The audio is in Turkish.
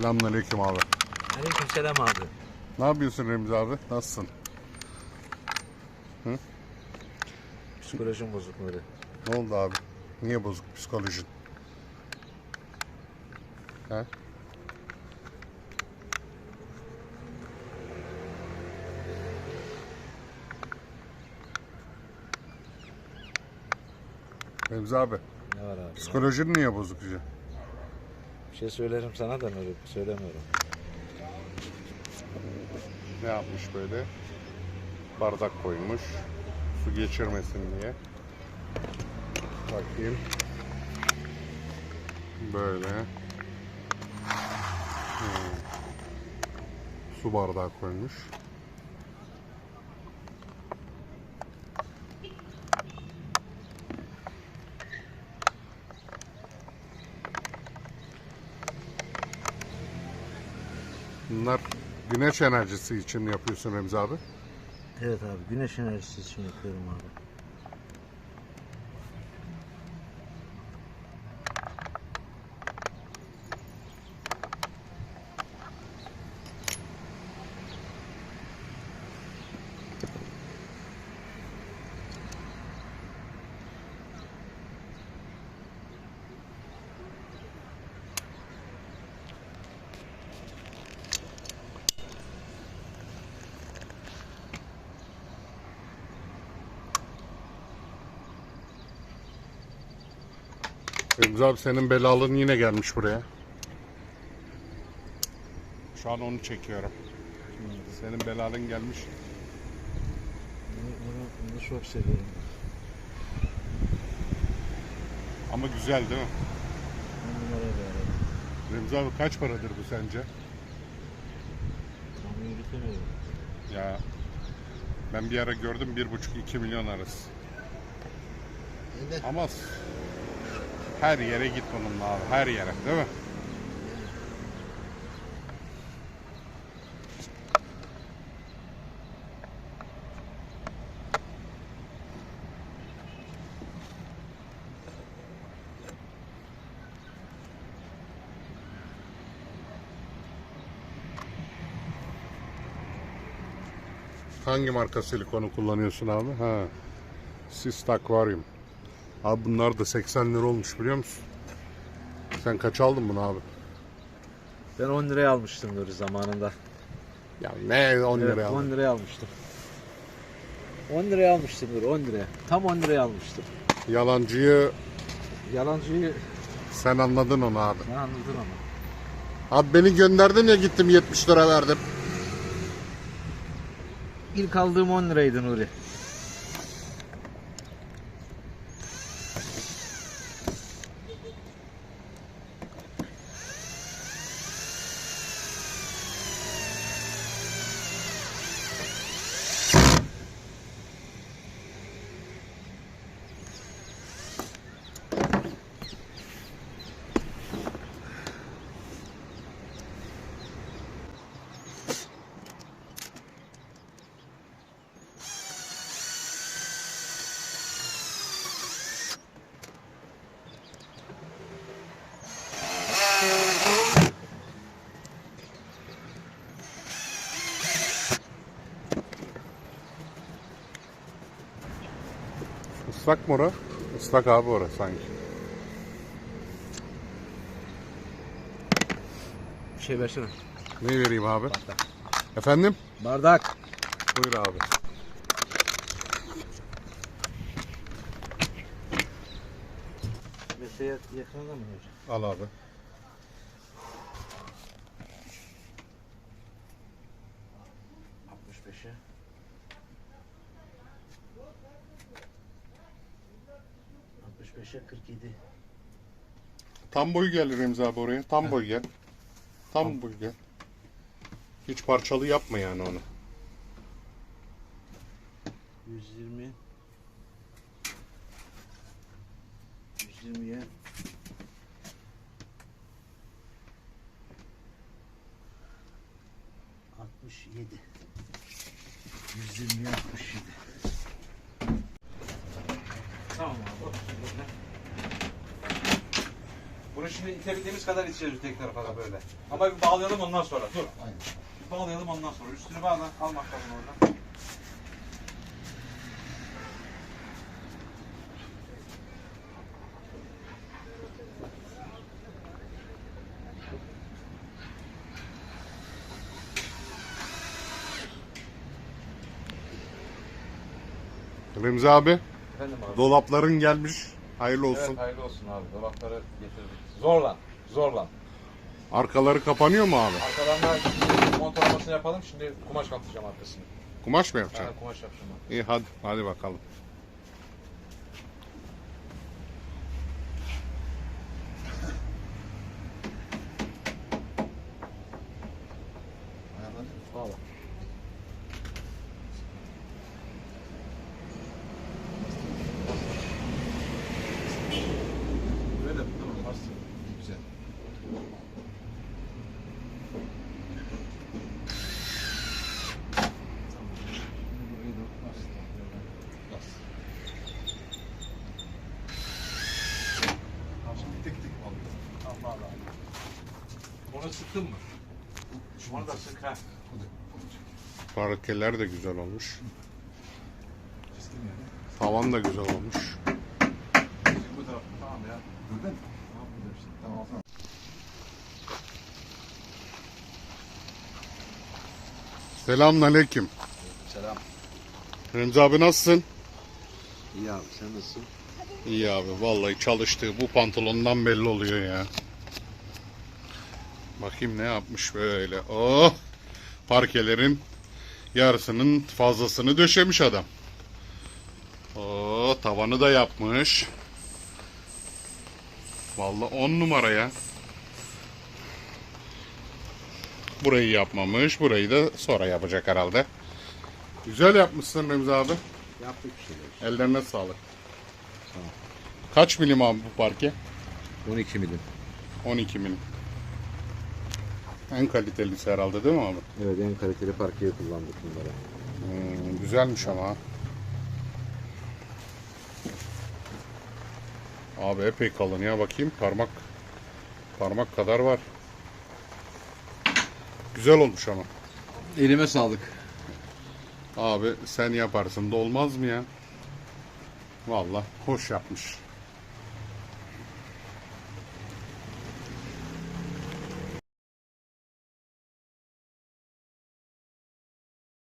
Selamünaleyküm abi. Aleykümselam abi. Ne yapıyorsun Remzi abi? Nasılsın? Psikolojim bozuk böyle. Ne oldu abi? Niye bozuk psikolojin? He? Remzi abi, Ne var abi? psikolojin niye bozuk ya? Şey söylerim sana da Nuri. Söylemiyorum. Ne yapmış böyle? Bardak koymuş. Su geçirmesin diye. Bakayım. Böyle. Hmm. Su bardağı koymuş. Bunlar güneş enerjisi için yapıyorsun Remzi abi. Evet abi. Güneş enerjisi için yapıyorum abi. Remzi abi senin belalın yine gelmiş buraya. Şu an onu çekiyorum. Senin belalın gelmiş. Bunu, bunu, bunu çok seviyorum. Ama güzel değil mi? Remzi abi kaç paradır bu sence? Tahmin yürütemiyorum. Ya ben bir ara gördüm bir buçuk iki milyon arası. Ama s- her yere git bununla abi. Her yere değil mi? Hangi marka silikonu kullanıyorsun abi? Ha. Sist Aquarium. Abi bunlar da 80 lira olmuş biliyor musun? Sen kaç aldın bunu abi? Ben 10 liraya almıştım Nuri zamanında. Ya ne 10 Evet, liraya aldın? 10 liraya almıştım. 10 liraya almıştım Nuri 10 liraya. Tam 10 liraya almıştım. Yalancıyı Yalancıyı sen anladın onu abi. ne anladın ama. Abi beni gönderdin ya gittim 70 lira verdim. İlk aldığım 10 liraydı Nuri. Islak mı ora? Islak abi orası sanki. Bir şey versene. Ne vereyim abi? Bardak. Efendim? Bardak. Buyur abi. Mesela yakında mı hocam? Al abi. 65'e 47. Tam boy gel Remzi abi oraya. Tam boy gel. Tam boy gel. Hiç parçalı yapma yani onu. 120 120'ye altmış yedi. Yüz yirmiye altmış yedi. Şimdi itebildiğimiz kadar iteceğiz tek tarafa da böyle. Ama bir bağlayalım ondan sonra. Dur. Aynen. Bir bağlayalım ondan sonra. Üstünü bağla. Al matkabını oradan. Remzi abi Efendim abi. dolapların gelmiş. Hayırlı olsun. Evet hayırlı olsun abi. Dolapları getirdik. Zorlan. Zorlan. Arkaları kapanıyor mu abi? Arkadan da montalamasını yapalım. Şimdi kumaş kaplayacağım arkasını. Kumaş mı Ha, yapacaksın? kumaş yapacağım abi. İyi hadi hadi bakalım. Ayarladın. Bağla. Böyle mi? Tamam. Bastır. Güzel. Tamam. Şimdi burayı da bas. Bas. Tamam, şimdi tek tek alıyor. Allah Allah. Onu sıktın mı? Onu da sık ha. Parkeler de güzel olmuş. Yani. Tavan da güzel olmuş. Şimdi bu taraf. Tamam ya. Gördün mü? Tamam. Burada şey. Tamam. Tamam. Selamünaleyküm. Selam. Remzi abi nasılsın? İyi abi sen nasılsın? İyi abi vallahi çalıştığı bu pantolondan belli oluyor ya. Bakayım ne yapmış böyle. Oh! Parkelerin yarısının fazlasını döşemiş adam. Oh, tavanı da yapmış. Vallahi on numara ya. Burayı yapmamış. Burayı da sonra yapacak herhalde. Güzel yapmışsın Remzi abi. Yaptık bir şeyler. Ellerine sağlık. Sağ ol. Kaç milim abi bu parke? 12 milim. 12 milim. En kalitelisi herhalde değil mi abi? Evet en kaliteli parkeyi kullandık bunlara. Hmm, güzelmiş ama. Abi epey kalın ya bakayım parmak parmak kadar var. Güzel olmuş ama. Elime sağlık. Abi sen yaparsın da olmaz mı ya? Vallahi hoş yapmış.